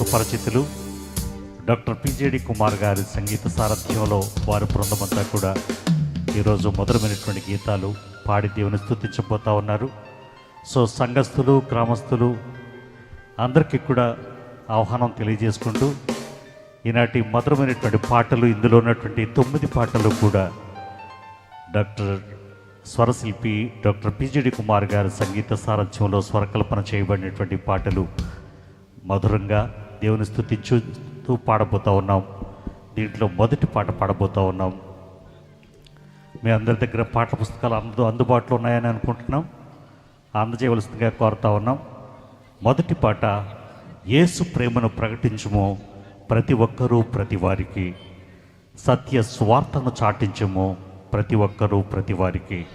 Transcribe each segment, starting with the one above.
సుపరిచితులు doctor PJD Kumar గారి సంగీత సారథ్యంలో వారి బృందమంతా కూడా ఈరోజు మధురమైనటువంటి గీతాలు పాడి దేవుని స్థుతించబోతా ఉన్నారు. సో సంఘస్థులు గ్రామస్తులు అందరికీ కూడా ఆహ్వానం తెలియజేసుకుంటూ ఈనాటి మధురమైనటువంటి పాటలు ఇందులో ఉన్నటువంటి తొమ్మిది పాటలు కూడా doctor స్వరశిల్పి doctor P G D Kumar గారి సంగీత సారథ్యంలో స్వరకల్పన చేయబడినటువంటి పాటలు మధురంగా దేవుని స్థుతించుతూ పాడబోతా ఉన్నాం. దీంట్లో మొదటి పాట పాడబోతా ఉన్నాం. మీ అందరి దగ్గర పాటల పుస్తకాలు అందు అందుబాటులో ఉన్నాయని అనుకుంటున్నాం. అందజేయవలసిందిగా కోరుతా ఉన్నాం. మొదటి పాట యేసు ప్రేమను ప్రకటించుము ప్రతి ఒక్కరూ ప్రతి వారికి. సత్య స్వార్థను చాటించుము ప్రతి ఒక్కరూ ప్రతి వారికి.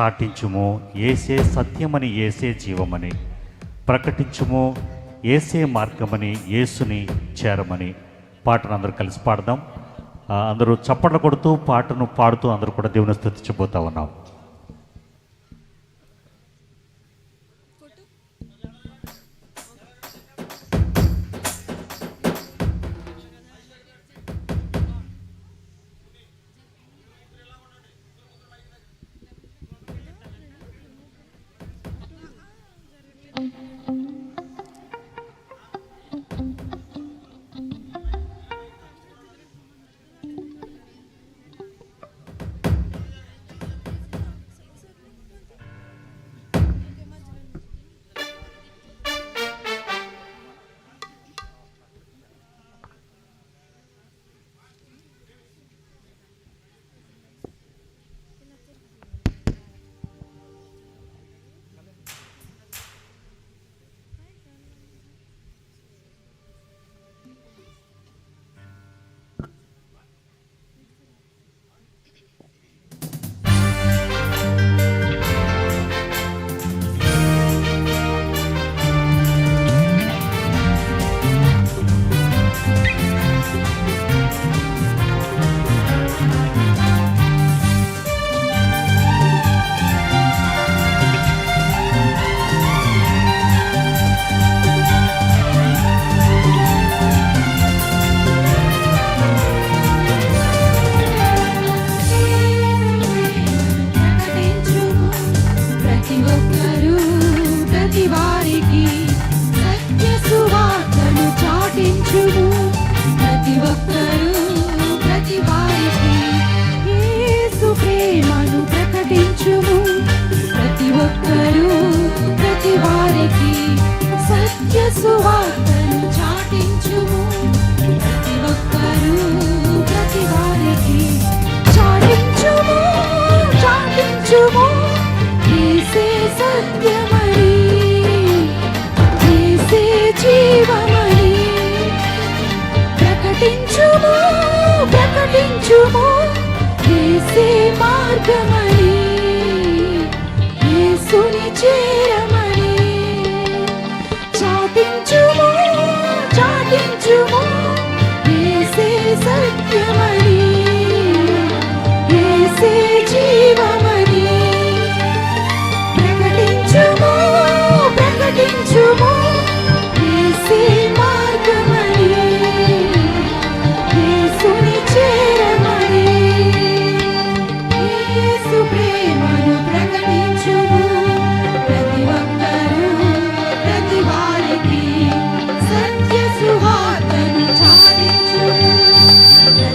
చాటించుము ఏసే సత్యమని ఏసే జీవమని. ప్రకటించుము ఏసే మార్గమని యేసుని చేరమని పాటను అందరూ కలిసి పాడదాం. అందరూ చప్పట్లు కొడుతూ పాటను పాడుతూ అందరూ కూడా దేవుని స్థుతించబోతా ఉన్నాం. ప్రతి వారికి యేసు ప్రేమను ప్రకటించుము. ప్రతి ప్రతి వారికి సత్య సువార్తను చాటించుము. ప్రతి ఒక్కరూ ప్రతి వారికి చాటించుము చాటించుము. మార్గమై చాటించుము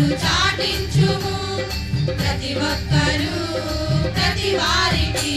సువార్తను చాటించుము ప్రతి ఒక్కరూ ప్రతి వారికి